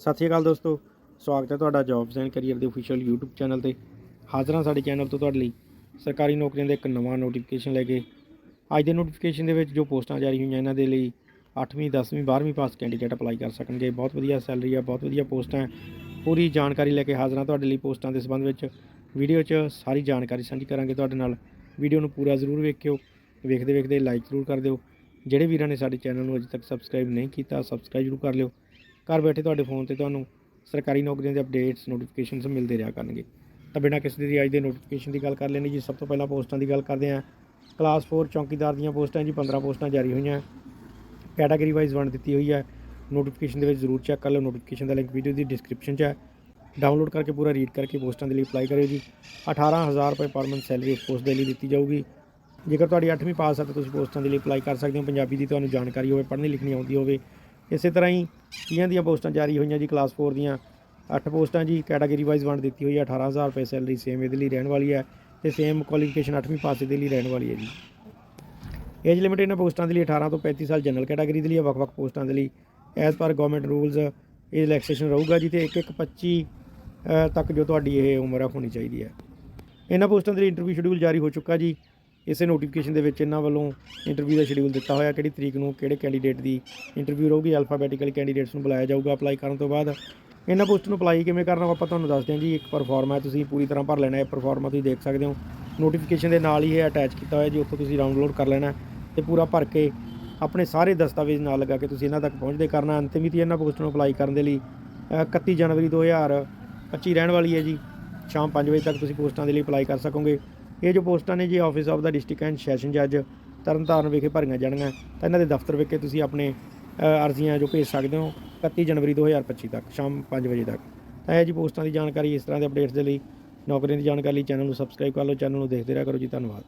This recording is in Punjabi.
ਸਤਿ ਸ਼੍ਰੀ ਅਕਾਲ ਦੋਸਤੋ, ਸਵਾਗਤ ਹੈ ਤੁਹਾਡਾ ਜੌਬਸ ਐਂਡ ਕੈਰੀਅਰ ਦੇ ਅਫੀਸ਼ੀਅਲ YouTube ਚੈਨਲ ਤੇ। ਹਾਜ਼ਰ ਹਾਂ ਸਾਡੇ ਚੈਨਲ ਤੋਂ ਤੁਹਾਡੇ ਲਈ ਸਰਕਾਰੀ ਨੌਕਰੀਆਂ ਦਾ ਇੱਕ ਨਵਾਂ ਨੋਟੀਫਿਕੇਸ਼ਨ ਲੈ ਕੇ। ਅੱਜ ਦੇ ਨੋਟੀਫਿਕੇਸ਼ਨ ਦੇ ਵਿੱਚ ਜੋ ਪੋਸਟਾਂ ਜਾਰੀ ਹੋਈਆਂ ਇਹਨਾਂ ਦੇ ਲਈ 8ਵੀਂ 10ਵੀਂ 12ਵੀਂ ਪਾਸ ਕੈਂਡੀਡੇਟ ਅਪਲਾਈ ਕਰ ਸਕਣਗੇ। ਬਹੁਤ ਵਧੀਆ ਸੈਲਰੀ ਆ, ਬਹੁਤ ਵਧੀਆ ਪੋਸਟਾਂ ਪੂਰੀ ਜਾਣਕਾਰੀ ਲੈ ਕੇ ਹਾਜ਼ਰ ਹਾਂ ਤੁਹਾਡੇ ਲਈ ਪੋਸਟਾਂ ਦੇ ਸੰਬੰਧ ਵਿੱਚ। ਵੀਡੀਓ 'ਚ ਸਾਰੀ ਜਾਣਕਾਰੀ ਸਾਂਝੀ ਕਰਾਂਗੇ ਤੁਹਾਡੇ ਨਾਲ। ਵੀਡੀਓ ਨੂੰ ਪੂਰਾ ਜ਼ਰੂਰ ਵੇਖਿਓ। ਵੇਖਦੇ ਵੇਖਦੇ ਲਾਈਕ ਜ਼ਰੂਰ ਕਰ ਦਿਓ। ਜਿਹੜੇ ਵੀਰਾਂ ਨੇ ਸਾਡੇ ਚੈਨਲ ਨੂੰ ਅਜੇ ਤੱਕ ਸਬਸਕ੍ਰਾਈਬ ਨਹੀਂ ਕੀਤਾ ਸਬਸਕ੍ਰਾਈਬ ਜ਼ਰੂਰ ਕਰ ਲਿਓ। ਘਰ ਬੈਠੇ ਤੁਹਾਡੇ ਫੋਨ ਤੇ ਤੁਹਾਨੂੰ ਸਰਕਾਰੀ ਨੌਕਰੀਆਂ ਦੇ ਅਪਡੇਟਸ ਨੋਟੀਫਿਕੇਸ਼ਨਸ ਮਿਲਦੇ ਰਿਹਾ ਕਰਨਗੇ। ਤਾਂ ਬਿਨਾਂ ਕਿਸੇ ਦੀ ਅੱਜ ਦੇ ਨੋਟੀਫਿਕੇਸ਼ਨ ਦੀ ਗੱਲ ਕਰ ਲੈਣੀ ਜੀ। ਸਭ ਤੋਂ ਪਹਿਲਾਂ ਪੋਸਟਾਂ ਦੀ ਗੱਲ ਕਰਦੇ ਹਾਂ। ਕਲਾਸ 4 ਚੌਕੀਦਾਰ ਦੀਆਂ ਪੋਸਟਾਂ ਜੀ 15 ਪੋਸਟਾਂ ਜਾਰੀ ਹੋਈਆਂ। ਕੈਟਾਗਰੀ ਵਾਈਜ਼ ਵੰਡ ਦਿੱਤੀ ਹੋਈ ਹੈ। ਨੋਟੀਫਿਕੇਸ਼ਨ ਦੇ ਵਿੱਚ ਜ਼ਰੂਰ ਚੈੱਕ ਕਰ ਲਓ। ਨੋਟੀਫਿਕੇਸ਼ਨ ਦਾ ਲਿੰਕ ਵੀਡੀਓ ਦੀ ਡਿਸਕ੍ਰਿਪਸ਼ਨ 'ਚ ਹੈ। ਡਾਊਨਲੋਡ ਕਰਕੇ ਪੂਰਾ ਰੀਡ ਕਰਕੇ ਪੋਸਟਾਂ ਦੇ ਲਈ ਅਪਲਾਈ ਕਰਿਓ ਜੀ। 18000 ਰੁਪਏ ਪਰ ਮੰਥ ਸੈਲਰੀ ਇਸ ਪੋਸਟ ਦੇ ਲਈ ਦਿੱਤੀ ਜਾਊਗੀ। ਜੇਕਰ ਤੁਹਾਡੀ 8ਵੀਂ ਪਾਸ ਹੈ ਤਾਂ ਤੁਸੀਂ ਪੋਸਟਾਂ ਦੇ ਲਈ ਅਪਲਾਈ ਕਰ ਸਕਦੇ ਹੋ। ਪੰਜਾਬੀ ਦੀ ਤੁਹਾਨੂੰ ਜਾਣਕਾਰੀ ਹੋਵੇ, ਪੜ੍ਹਨੀ ਲਿਖਣੀ ਆਉਂਦੀ ਹੋਵੇ ਇਸੇ ਤਰ੍ਹਾਂ ਹੀ ਤੀਆਂ ਦੀਆਂ ਪੋਸਟਾਂ ਜਾਰੀ ਹੋਈਆਂ ਜੀ ਕਲਾਸ 4 ਦੀਆਂ। 8 ਪੋਸਟਾਂ ਜੀ ਕੈਟਾਗਰੀ ਵਾਈਜ਼ ਵੰਡ ਦਿੱਤੀ ਹੋਈ ਹੈ 18000 ਰੁਪਏ ਸੈਲਰੀ ਸੇਮ ਇਹਦੇ ਲਈ ਰਹਿਣ ਵਾਲੀ ਹੈ ਤੇ ਸੇਮ ਕੁਆਲੀਫਿਕੇਸ਼ਨ 8ਵੀਂ ਪਾਸ ਦੇ ਲਈ ਰਹਿਣ ਵਾਲੀ ਹੈ ਜੀ। ਏਜ ਲਿਮਿਟ ਇਹਨਾਂ ਪੋਸਟਾਂ ਦੇ ਲਈ 18 ਤੋਂ 35 ਸਾਲ ਜਨਰਲ ਕੈਟਾਗਰੀ ਦੇ ਲਈ ਹੈ, ਵੱਖ-ਵੱਖ ਪੋਸਟਾਂ ਦੇ ਲਈ। ਐਜ਼ ਪਰ ਗਵਰਨਮੈਂਟ ਰੂਲਸ ਇਹ ਰਿਲੈਕਸੇਸ਼ਨ ਰਹੂਗਾ ਜੀ ਤੇ 1-1-25 ਤੱਕ ਜੋ ਤੁਹਾਡੀ ਇਹ ਉਮਰ ਆ ਹੋਣੀ ਚਾਹੀਦੀ ਹੈ। ਇਹਨਾਂ ਪੋਸਟਾਂ ਦੇ ਲਈ ਇੰਟਰਵਿਊ ਸ਼ਡਿਊਲ ਜਾਰੀ ਹੋ ਚੁੱਕਾ ਜੀ। ਇਸੇ ਨੋਟੀਫਿਕੇਸ਼ਨ ਦੇ ਵਿੱਚ ਇਹਨਾਂ ਵੱਲੋਂ ਇੰਟਰਵਿਊ ਦਾ ਸ਼ਡਿਊਲ ਦਿੱਤਾ ਹੋਇਆ ਕਿਹੜੀ ਤਰੀਕ ਨੂੰ ਕਿਹੜੇ ਕੈਂਡੀਡੇਟ ਦੀ ਇੰਟਰਵਿਊ ਰਹੂਗੀ ਅਲਫਾਬੈਟੀਕਲੀ ਕੈਂਡੀਡੇਟਸ ਨੂੰ ਬੁਲਾਇਆ ਜਾਊਗਾ ਅਪਲਾਈ ਕਰਨ ਤੋਂ ਬਾਅਦ। ਇਹਨਾਂ ਪੋਸਟ ਨੂੰ ਅਪਲਾਈ ਕਿਵੇਂ ਕਰਨਾ ਉਹ ਆਪਾਂ ਤੁਹਾਨੂੰ ਦੱਸਦੇ ਹਾਂ ਜੀ ਇੱਕ ਪਰਫਾਰਮਾ ਹੈ ਤੁਸੀਂ ਪੂਰੀ ਤਰ੍ਹਾਂ ਭਰ ਲੈਣਾ ਹੈ ਪਰਫਾਰਮਾ ਤੁਸੀਂ ਦੇਖ ਸਕਦੇ ਹੋ। ਨੋਟੀਫਿਕੇਸ਼ਨ ਦੇ ਨਾਲ ਹੀ ਇਹ ਅਟੈਚ ਕੀਤਾ ਹੋਇਆ ਜੀ ਉੱਥੋਂ ਤੁਸੀਂ ਡਾਊਨਲੋਡ ਕਰ ਲੈਣਾ ਹੈ ਤੇ ਪੂਰਾ ਭਰ ਕੇ ਆਪਣੇ ਸਾਰੇ ਦਸਤਾਵੇਜ਼ ਨਾਲ ਲਗਾ ਕੇ ਤੁਸੀਂ ਇਹਨਾਂ ਤੱਕ ਪਹੁੰਚਦੇ ਕਰਨਾ। ਅੰਤਿਮ ਮਿਤੀ ਇਹਨਾਂ ਪੋਸਟ ਨੂੰ ਅਪਲਾਈ ਕਰਨ ਦੇ ਲਈ ਅ, 31 ਜਨਵਰੀ 2025 ਰਹਿਣ ਵਾਲੀ ਹੈ ਜੀ। ਸ਼ਾਮ 5 ਵਜੇ ਤੱਕ ਤੁਸੀਂ ਪੋਸਟਾਂ ਦੇ ਲਈ ਅਪਲਾਈ ਕਰ ਸਕੋਗੇ। ਇਹ ਜੋ ਪੋਸਟਾਂ ਨੇ ਜੀ, ਆਫਿਸ ਆਫ ਦਾ ਡਿਸਟ੍ਰਿਕਟ ਐਂਡ ਸੈਸ਼ਨ ਜੱਜ ਤਰਨਤਾਰਨ ਵਿਖੇ ਭਰੀਆਂ ਜਾਣਗੀਆਂ, ਤਾਂ ਇਹਨਾਂ ਦੇ ਦਫ਼ਤਰ ਵਿਖੇ ਤੁਸੀਂ ਆਪਣੇ ਅਰਜ਼ੀਆਂ ਜੋ ਭੇਜ ਸਕਦੇ ਹੋ 31 ਜਨਵਰੀ 2025 ਤੱਕ, ਸ਼ਾਮ 5 ਵਜੇ ਤੱਕ। ਤਾਂ ਇਹ ਜੀ ਪੋਸਟਾਂ ਦੀ ਜਾਣਕਾਰੀ ਇਸ ਤਰ੍ਹਾਂ ਦੇ ਅਪਡੇਟਸ ਦੇ ਲਈ, ਨੌਕਰੀਆਂ ਦੀ ਜਾਣਕਾਰੀ ਲਈ ਚੈਨਲ ਨੂੰ ਸਬਸਕ੍ਰਾਈਬ ਕਰ ਲਓ, ਚੈਨਲ ਨੂੰ ਦੇਖਦੇ ਰਿਹਾ ਕਰੋ ਜੀ, ਧੰਨਵਾਦ।